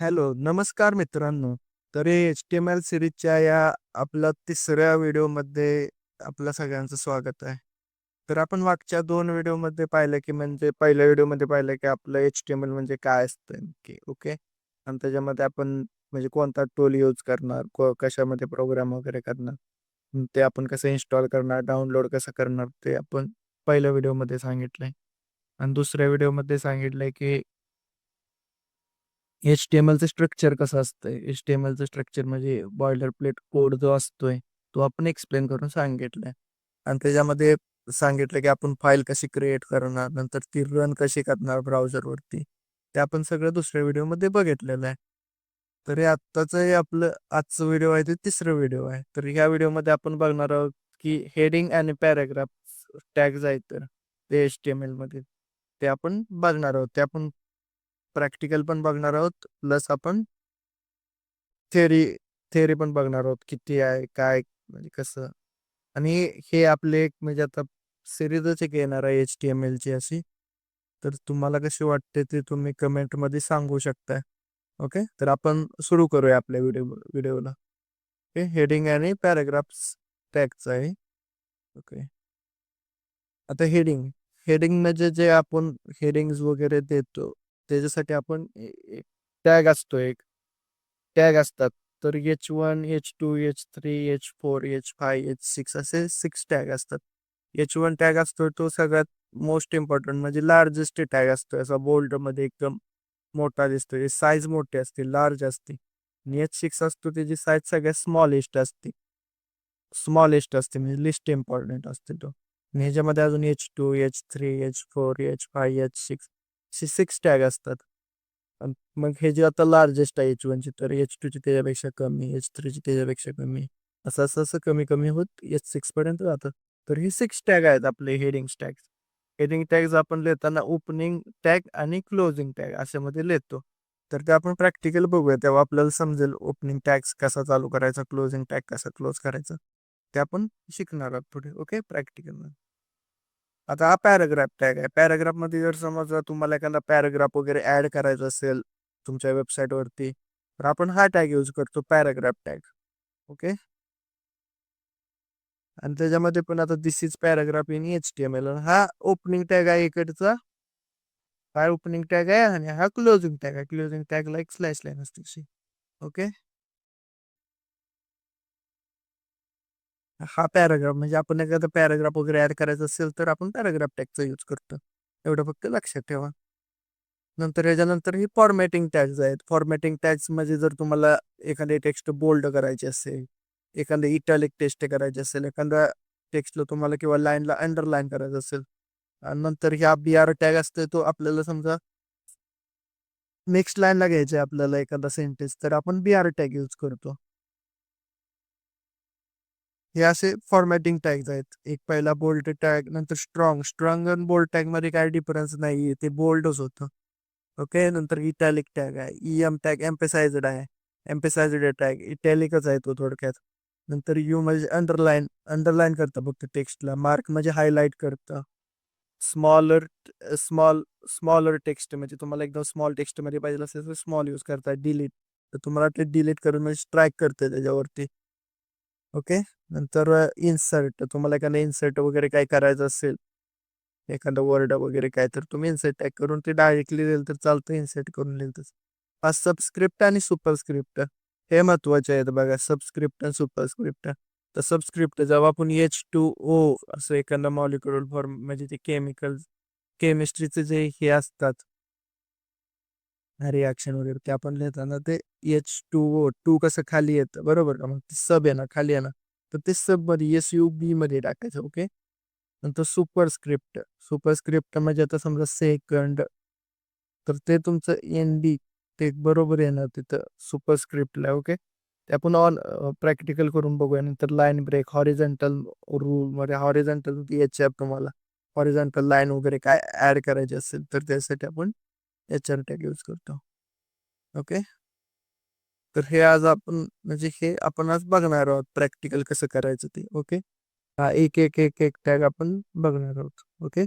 Hello, नमस्कार मित्रांनो. तर एच-टी-एम-एल सीरीजच्या या आपल्या तिसऱ्या व्हिडिओमध्ये आपलं सगळ्यांचं स्वागत आहे. तर आपण मागच्या दोन व्हिडिओमध्ये पाहिलं, की म्हणजे पहिल्या व्हिडिओमध्ये पाहिलं, की आपलं एच-टी-एम-एल म्हणजे काय असतं की ओके. आणि त्याच्यामध्ये आपण म्हणजे कोणता टूल यूज करणार, कशामध्ये प्रोग्राम वगैरे करणार, ते आपण कसं इन्स्टॉल करणार, डाउनलोड कसं करणार, ते आपण पहिल्या व्हिडिओमध्ये सांगितलंय. आणि दुसऱ्या व्हिडिओमध्ये सांगितलंय, की एच-टी-एम-एलचं स्ट्रक्चर कसं असतंय. एच-टी-एम-एलचं स्ट्रक्चर म्हणजे बॉयलर प्लेट कोड जो असतोय, तो आपण एक्सप्लेन करून सांगितलाय. आणि त्याच्यामध्ये सांगितलं, की आपण फाईल कशी क्रिएट करणार, नंतर ती रन कशी करणार ब्राउझरवरती. ते आपण सगळं दुसऱ्या व्हिडिओमध्ये बघितलेलं आहे. तर हे आत्ताचं हे आपलं आजचं व्हिडिओ आहे ते तिसरं व्हिडिओ आहे. तर ह्या व्हिडिओमध्ये आपण बघणार आहोत, की हेडिंग आणि पॅराग्राफ टॅग्स आहेत तर ते एच-टी-एम-एलमध्ये ते आपण बघणार आहोत. ते आपण प्रॅक्टिकल पण बघणार आहोत, प्लस आपण थेरी थेरी पण बघणार आहोत. किती आहे, काय म्हणजे कसं आणि हे आपले एक म्हणजे आता सिरीजच एक येणार आहे एच-टी-एम-एलची अशी. तर तुम्हाला कशी वाटते ते तुम्ही कमेंटमध्ये सांगू शकताय. ओके. तर आपण सुरू करूया आपल्या व्हिडिओ व्हिडिओला. ओके. हेडिंग आणि पॅराग्राफ्स टॅगचं आहे. ओके. आता हेडिंग. हेडिंग म्हणजे जे आपण हेडिंग्स वगैरे देतो, त्याच्यासाठी आपण टॅग असतो एक. टॅग असतात. तर H one H two H three H four H five H six असे सिक्स टॅग असतात. एच वन टॅग असतो तो सगळ्यात मोस्ट इम्पॉर्टंट म्हणजे लार्जेस्ट टॅग असतो. असा बोल्डमध्ये एकदम मोठा दिसतो. त्याची साईज मोठी असते, लार्ज असते. आणि एच सिक्स असतो त्याची साईज सगळ्यात स्मॉलेस्ट असते. स्मॉलेस्ट असते म्हणजे लिस्ट इम्पॉर्टंट असते तो. आणि ह्याच्यामध्ये अजून H two H three H four H five H six असे 6 टॅग असतात. मग हे जे आता लार्जेस्ट आहे एच-1ची तर एच-2ची त्याच्यापेक्षा कमी, एच-3ची त्याच्यापेक्षा कमी. असं, असं, असं कमी-कमी होत एच सिक्स पर्यंत जातं. तर हे सिक्स टॅग आहेत आपले हेडिंग टॅग्स. हेडिंग टॅग्स आपण लिहिताना ओपनिंग टॅग आणि क्लोजिंग टॅग अशामध्ये लिहितो. तर ते आपण प्रॅक्टिकल बघूया तेव्हा आपल्याला समजेल ओपनिंग टॅग्स कसा चालू करायचा, क्लोजिंग टॅग कसा क्लोज करायचा. ते आपण शिकणार आहोत पुढे. ओके. प्रॅक्टिकल आता हा पॅराग्राफ टॅग आहे. पॅराग्राफमध्ये जर समजा तुम्हाला एखादा पॅराग्राफ वगैरे ऍड करायचा असेल तुमच्या वेबसाईटवरती, तर आपण हा टॅग यूज करतो पॅराग्राफ टॅग. ओके. आणि त्याच्यामध्ये पण आता this is paragraph in HTML हा ओपनिंग टॅग आहे इकडचा. हा ओपनिंग टॅग आहे आणि हा क्लोजिंग टॅग आहे. क्लोजिंग टॅग एक स्लॅश लाईन असते ओके. हा पॅराग्राफ म्हणजे आपण एखादा पॅराग्राफ वगैरे ऍड करायचा असेल, तर आपण पॅराग्राफ टॅगचा यूज करतो. एवढं फक्त लक्षात ठेवा. नंतर ह्याच्यानंतर ही फॉर्मॅटिंग टॅग्स आहेत. फॉर्मॅटिंग टॅग्स म्हणजे जर तुम्हाला एखादे टेक्स्ट बोल्ड करायचे असेल, एखादे इटॅलिक टेस्ट करायची असेल, एखाद्या टेक्स्टला तुम्हाला किंवा लाईनला अंडरलाईन करायचं असेल आणि नंतर ह्या बी-आर टॅग असते तो आपल्याला समजा नेक्स्ट लाईनला घ्यायचा आहे आपल्याला एखादा सेंटेन्स, तर आपण बी-आर टॅग यूज करतो. हे असे फॉर्मॅटिंग टॅग्स आहेत. एक पहिला बोल्ड टॅग, नंतर स्ट्राँग. स्ट्रॉंग आणि बोल्ड टॅगमध्ये काय डिफरन्स नाही ते बोल्डच होतं. ओके. नंतर इटॅलिक टॅग आहे. ई-एम टॅग एम्पेसायझड आहे. एम्पेसायझड टॅग इटॅलिकच आहे तो थोडक्यात. नंतर यू म्हणजे अंडरलाईन. अंडरलाईन करतं फक्त टेक्स्टला. मार्क म्हणजे हायलाईट करतं. स्मॉलर स्मॉल स्मॉलर टेक्स्ट म्हणजे तुम्हाला एकदम स्मॉल टेक्स्टमध्ये पाहिजे असेल, तर स्मॉल यूज करता. डिलीट. तर तुम्हाला ते डिलीट करून म्हणजे स्ट्राईक करतं त्याच्यावरती. ओके. नंतर इन्सर्ट. तुम्हाला एखादा इन्सर्ट वगैरे काय करायचं असेल, एखादा वर्ड वगैरे काय, तर तुम्ही इन्सर्ट टॅग करून ते डायरेक्टली दिलं तर चालतं. इन्सर्ट करून लिहिलं तर. पाच सबस्क्रिप्ट आणि सुपरस्क्रिप्ट हे महत्त्वाचे आहेत बघा. सबस्क्रिप्ट आणि सुपरस्क्रिप्ट. तर सबस्क्रिप्ट जेव्हा आपण एच-टू-ओ असं एखादा मॉलिक्युलर फॉर्म म्हणजे ते केमिकल केमिस्ट्रीचे जे हे असतात रिॲक्शन वगैरे ते आपण लिहिताना ते एच-टू-ओ, टू कसं खाली येतं बरोबर का? मग सब आहे ना, खाली आहे ना, तर ते सबमध्ये एस यू बी मध्ये टाकायचं. ओके. नंतर सुपरस्क्रिप्ट. सुपरस्क्रिप्ट म्हणजे आता समजा सेकंड, तर ते तुमचं एन-डी ते बरोबर येणार तिथं सुपरस्क्रिप्टला. ओके. ते आपण ऑन प्रॅक्टिकल करून बघूया. नंतर लाईन ब्रेक, हॉरिझॉन्टल रूलमध्ये हॉरिझॉन्टल एच-आर तुम्हाला हॉरिझॉन्टल लाईन वगैरे काय ऍड करायची असेल, तर त्यासाठी आपण एच-आर टॅग यूज करतो. ओके. तर हे आज आपण म्हणजे हे आपण आज बघणार आहोत प्रॅक्टिकल कसं करायचं ते. ओके. हा एक, एक, एक, एक टॅग आपण बघणार आहोत. ओके.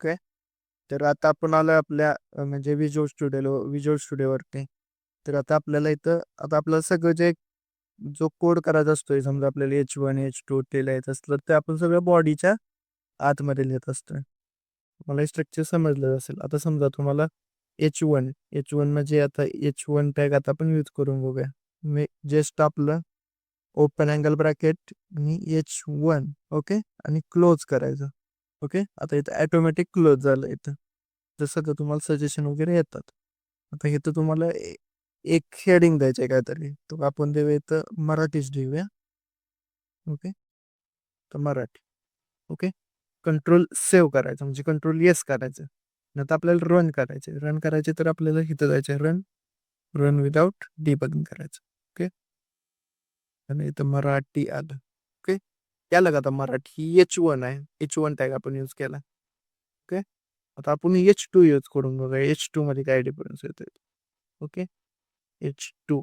ओके तर आता आपण आलो आपल्या म्हणजे विज्युअल स्टुडिओ विज्युअल स्टुडिओवरती तर आता आपल्याला इथं आता आपलं सगळं जे जो कोड करायचा असतोय समजा आपल्याला एच वन एच टू ते लिहायचं असलं ते आपण सगळं बॉडीच्या आतमध्ये लिहित असतोय. मला हे स्ट्रक्चर समजलं असेल. आता समजा तुम्हाला एच वन एच वन म्हणजे आता एच वन टॅग आता आपण यूज करून बघूया. मी जस्ट आपलं ओपन अँगल ब्रॅकेट आणि एच वन ओके आणि क्लोज करायचं. ओके? आता इथं ॲटोमॅटिक क्लोज झालं इथं. जसं का तुम्हाला सजेशन वगैरे येतात. आता इथं तुम्हाला ए- एक हेडिंग द्यायचं आहे काहीतरी. तो आपण देऊया इथं मराठीच देऊया. ओके? तर मराठी. ओके? कंट्रोल सेव्ह करायचं. म्हणजे कंट्रोल येस करायचं. नंतर आपल्याला रन करायचे रन करायचे तर आपल्याला इथं जायचं रन रन विदाउट डिबगिंग करायचं. ओके? आणि इथं मराठी आलं. ओके का आता मराठी एच वन आहे. एच वन टॅग आपण यूज केला. ओके आता आपण एच टू यूज करून बघा एच टू मध्ये काय डिफरन्स येतो okay H two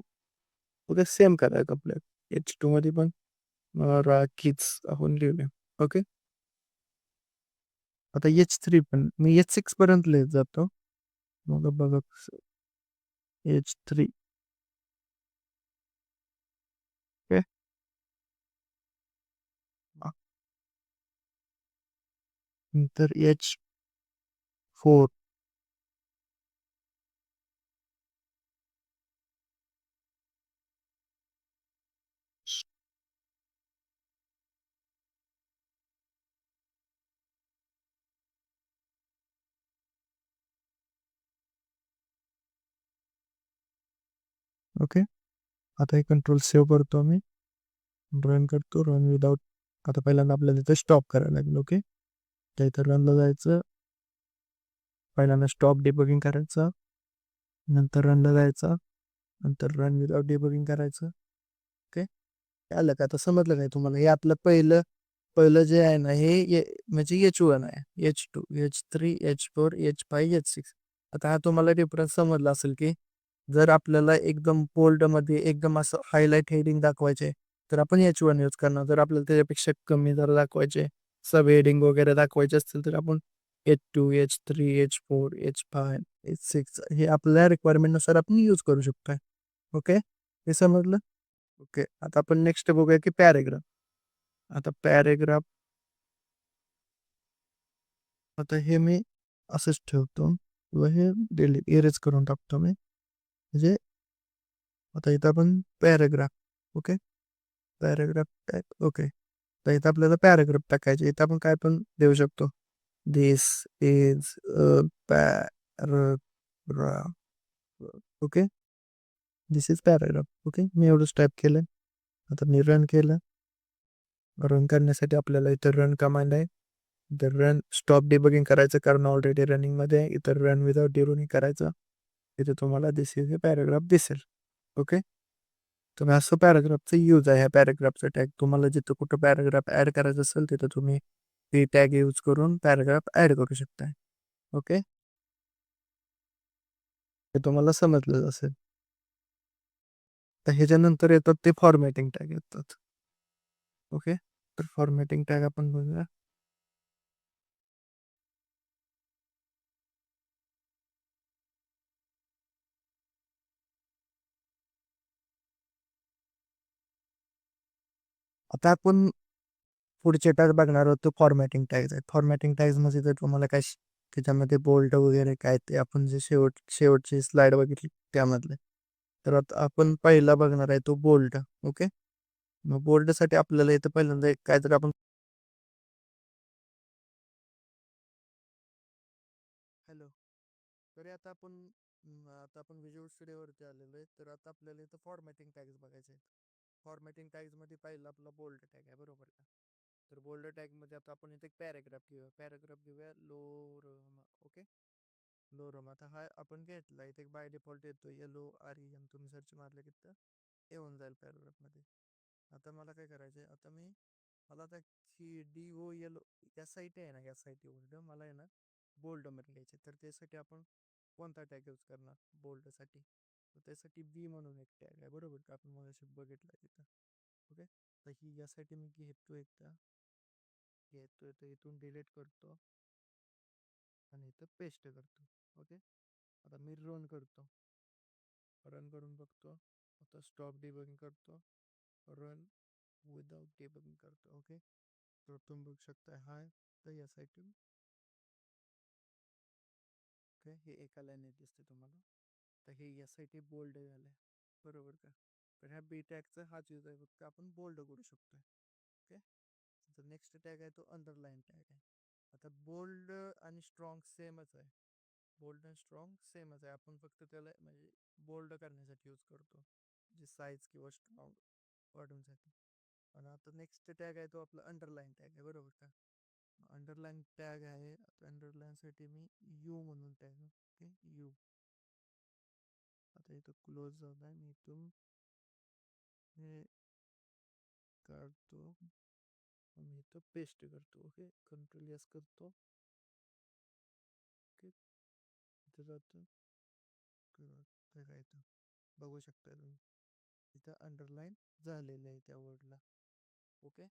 okay same करा आपल्या. एच टू मध्ये पण मराठीच आपण लिहूया. ओके आता एच थ्री पण. मी एच सिक्स पर्यंत लिहित जातो. मग बघा एच थ्री नंतर एच फोर ओके आता हे कंट्रोल सेव्ह करतो आम्ही. रन करतो. रन विदाउट आता पहिल्यांदा आपल्याला इथे स्टॉप करायला लागेल. ओके त्या इथं रनला जायचं. पहिल्यांदा स्टॉप डिबगिंग करायचं. नंतर रनला जायचं. नंतर रन विदाउट डिबगिंग करायचं. ओके आलं का? आता समजलं काय तुम्हाला? हे आपलं पहिलं पहिलं जे आहे ना हे म्हणजे एच वन आहे. H two H three H four H five H six आता हा तुम्हाला डिफरन्स समजला असेल की जर आपल्याला एकदम बोल्डमध्ये मध्ये एकदम असं हायलाईट हेडिंग दाखवायचे तर आपण एच वन यूज करणार. जर आपल्याला त्याच्यापेक्षा कमी जर दाखवायचे सब हेडिंग वगैरे दाखवायचे असतील तर आपण H two H three H four H five H six हे आपल्या रिक्वायरमेंटनुसार आपण यूज करू शकतो ओके हे समजलं? ओके आता आपण नेक्स्ट बघूया की पॅरेग्राफ आता पॅरेग्राफ आता हे मी असंच ठेवतो. व हे डिलीट इरेज करून टाकतो मी. म्हणजे आता इथं आपण paragraph okay paragraph type okay तर इथं आपल्याला पॅराग्राफ टाकायचे. इथं आपण काय पण देऊ शकतो. This is paragraph okay this is paragraph okay मी एवढंच टाईप केलं आता मी रन केलं. रन करण्यासाठी आपल्याला इथं रन कमांड आहे. इथं रन स्टॉप डिबगिंग करायचं कारण ऑलरेडी रनिंगमध्ये आहे. इथं रन विदाउट डिरोनिंग करायचं. इथे तुम्हाला दिस इज हे पॅराग्राफ दिसेल. ओके तुम्ही असं पॅराग्राफचं यूज आहे ह्या पॅराग्राफचा टॅग. तुम्हाला जिथं कुठं पॅराग्राफ ॲड करायचं असेल तिथं तुम्ही ती टॅग यूज करून पॅराग्राफ ॲड करू शकता ओके? हे तुम्हाला समजलं असेल. तर ह्याच्यानंतर येतात ते फॉर्मॅटिंग टॅग येतात. ओके? तर फॉर्मॅटिंग टॅग आपण बघूया. आता आपण पुढचे टॅग बघणार आहोत फॉर्मॅटिंग टॅग्स आहेत. फॉर्मॅटिंग टॅग्समध्ये तर तुम्हाला काय श- त्याच्यामध्ये बोल्ट वगैरे काय ते आपण जे शेवट शेवटची स्लाइड बघितली त्यामधले. तर आता आपण पहिला बघणार आहे तो बोल्ट ओके मग बोल्टसाठी आपल्याला इथं पहिल्यांदा काहीतरी आपण हॅलो तरी आता आपण आता आपण विज्युअल स्टुडिओवरती आलेलो आहे. तर आता आपल्याला इथं फॉर्मॅटिंग टॅग्स बघायचे आहेत. फॉर्मॅटिंग टॅग्समध्ये पहिला आपला बोल्ड टॅग आहे बरोबर का? तर बोल्ड टॅगमध्ये आता आपण इथे एक पॅराग्राफ घेऊया. पॅराग्राफ घेऊया लोरमा ओके? लोरमा आता हा आपण घेतला. इथे बाय डिफॉल्ट येतो येलो आर ई एम तुम्ही सर्च मारलं की तर येऊन जाईल पॅराग्राफमध्ये. आता मला काय करायचं आहे आता मी मला आता ही डी ओ एल या साईट आहे ना या साईट मला आहे ना बोल्डमध्ये घ्यायचे तर त्यासाठी आपण कोणता टॅग यूज करणार? बोल्डसाठी तर त्यासाठी बी म्हणून एक टॅग आहे बरोबर का? आपण मग बघितलं तिथं. ओके? तर ही यासाठी मी घेतो एकदा. घेतो तर इथून डिलीट करतो. आणि इथं पेस्ट करतो. ओके? आता मी रन करतो. रन करून बघतो. आता स्टॉप डिबगिंग करतो. रन विदाउट डिबगिंग करतो. ओके? तर तुम्ही बघू शकता हाय तर यासाठी ओके हे एका लाईन दिसते तुम्हाला. तर हे यासाठी बोल्ड झालंय. बरोबर का? पण ह्या बी टॅगचा हाच युज आहे. फक्त आपण बोल्ड करू शकतोय. ओके? तर नेक्स्ट टॅग आहे तो अंडरलाईन टॅग आहे. आता बोल्ड आणि स्ट्रॉंग सेमच आहे. बोल्ड आणि स्ट्रॉंग सेमच आहे. आपण फक्त त्याला म्हणजे बोल्ड करण्यासाठी यूज करतो. जे साईज किंवा स्ट्रॉंग वाढवण्यासाठी आणि आता नेक्स्ट टॅग आहे तो आपला अंडरलाईन टॅग आहे. बरोबर का? अंडरलाईन टॅग आहे. आता अंडरलाईन साठी मी यू म्हणून टॅग ओके? यू आता इथं क्लोज झालाय मी इथून हे काढतो मी इथं पेस्ट करतो ओके कंट्रोल यस करतो ओके इथं जातो काय इथं बघू शकता तुम्ही इथं अंडरलाईन झालेलं आहे त्या वर्डला ओके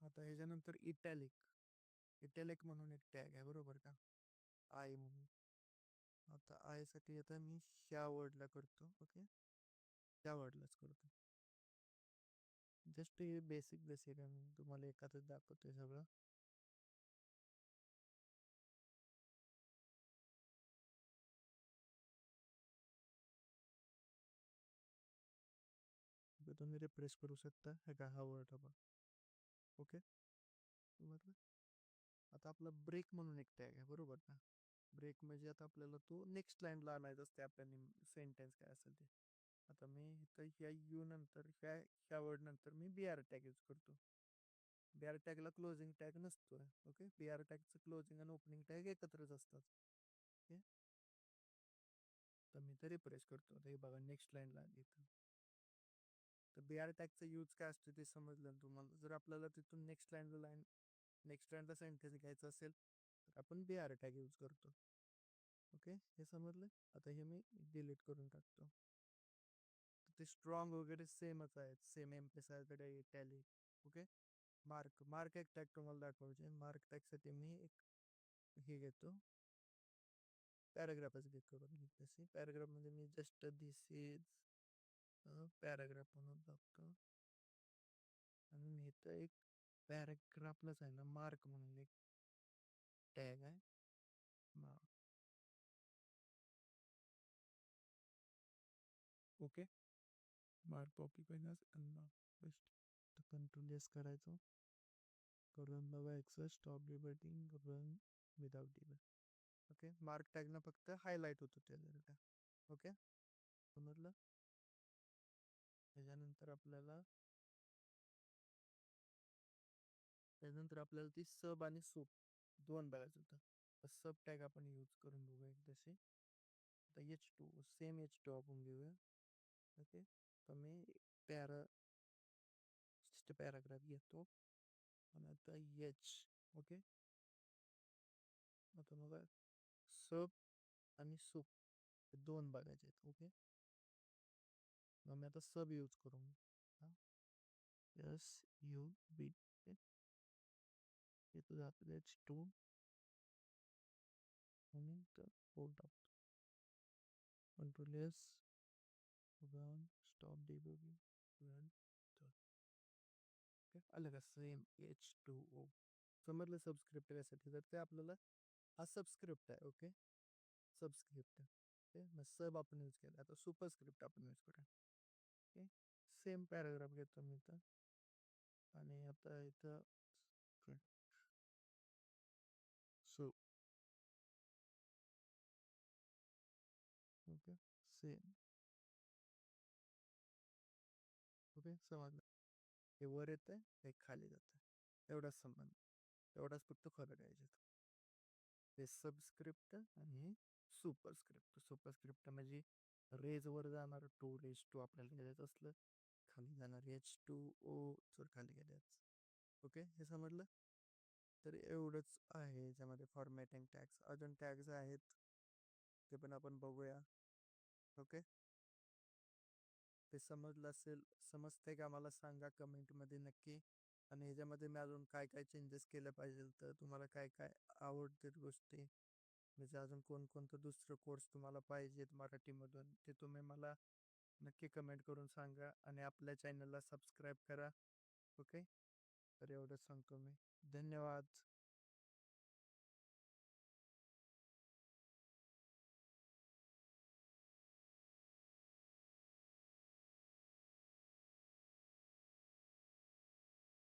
आता ह्याच्यानंतर इटॅलिक इटॅलिक म्हणून एक टॅग आहे बरोबर का? आय म्हणून. आता आयसाठी आता मी ह्या वर्डला करतो ओके? त्या वर्डलाच करतो. जस्ट हे बेसिक बेसिक आहे मी तुम्हाला एखादं दाखवतोय सगळं. तुम्ही रिप्रेस करू शकता हे का हा वर्ड हवा ओके? बरोबर? आता आपला ब्रेक म्हणून एक टॅग आहे बरोबर ना? ब्रेक म्हणजे आता आपल्याला तो नेक्स्ट लाईनला आणायचा असते आपल्या सेंटेन्स काय असेल ते. आता मी इथं ह्या यू नंतर ह्या ह्या वर्ड नंतर मी बी आर टॅग यूज करतो. बी आर टॅगला क्लोजिंग टॅग नसतोय ओके? बी आर टॅगचं क्लोजिंग आणि ओपनिंग टॅग एकत्रच असतात ओके? तर मी ते रिप्रेस करतो. आता हे बघा नेक्स्ट लाईनला इथं. तर बी आर टॅगचा यूज काय असतो ते समजलं ना तुम्हाला? जर आपल्याला तिथून नेक्स्ट लाईनला लाईन नेक्स्ट लाईनला सेंटेन्स घ्यायचं असेल तर आपण बी आर टॅग यूज करतो. ओके? हे समजलं? आता हे मी डिलीट करून टाकतो. ते स्ट्रॉंग वगैरे सेमच आहेत. सेम एम्पेसाइड टॅली ओके? मार्क मार्क एक टॅग तुम्हाला दाखवायचे. मार्क टॅगसाठी मी एक हे घेतो. पॅराग्राफच घेतो बघा तशी. पॅराग्राफ म्हणजे मी जस्ट दिस इज पॅराग्राफ म्हणून टाकतो. आणि मी इथं एक पॅराग्राफलाच आहे ना मार्क म्हणून एक टॅग आहे. ओके. मार्क कॉपी करण्यास बेस्ट. तर कंट्रोल एस करायचो. करून बघायचं stop debugging run without debug okay. Mark टॅगला फक्त हायलाईट होतो त्या जर का. ओके. समजलं? त्याच्यानंतर आपल्याला त्यानंतर आपल्याला ती सब आणि सूप दोन बघायचं होतं. सब टॅग आपण यूज करून बघूया एक तसे आता H two same H two आपण घेऊया. ओके? तर मी पॅरा पॅराग्राफ घेतो. आणि आता एच ओके? आता मग सब आणि सूप दोन बघायचे आहेत ओके? मग मी आता सब यूज करू एस यू बी इथं जातं एच टू आणि फोर टाकतो control S run stop debugging run okay आलं का सेम एच टू ओ समजलं सबस्क्रिप्ट कशासाठी तर ते आपल्याला हा सबस्क्रिप्ट आहे ओके सबस्क्रिप्ट ओके मग सब आपण यूज केला आता सुपरस्क्रिप्ट आपण यूज करूया ओके सेम पॅराग्राफ घेतो मी इथं आणि आता इथं ओके सेम ओके समजलं हे वर येत आहे हे खाली जात एवढाच संबंध एवढाच फक्त फरक आहे हे सबस्क्रिप्ट आणि हे सुपरस्क्रिप्ट सुपरस्क्रिप्ट म्हणजे रेज वर जाणार टू रेज टू आपल्याला घ्यायचं असलं खाली जाणार एच टू ओ जर खाली गेल्याच ओके हे समजलं तर एवढंच आहे याच्यामध्ये फॉर्मॅटिंग टॅक्स अजून टॅक्स आहेत ते पण आपण बघूया ओके. ते समजलं असेल समजतंय का मला सांगा कमेंटमध्ये नक्की? आणि ह्याच्यामध्ये मी अजून काय काय चेंजेस केले पाहिजे तर तुम्हाला काय काय आवडतील गोष्टी? म्हणजे अजून कोणकोणतं दुसरं कोर्स तुम्हाला पाहिजेत मराठीमधून? ते तुम्ही मला नक्की कमेंट करून सांगा आणि आपल्या चॅनलला सबस्क्राईब करा. ओके? तर एवढंच सांगतो मी. धन्यवाद.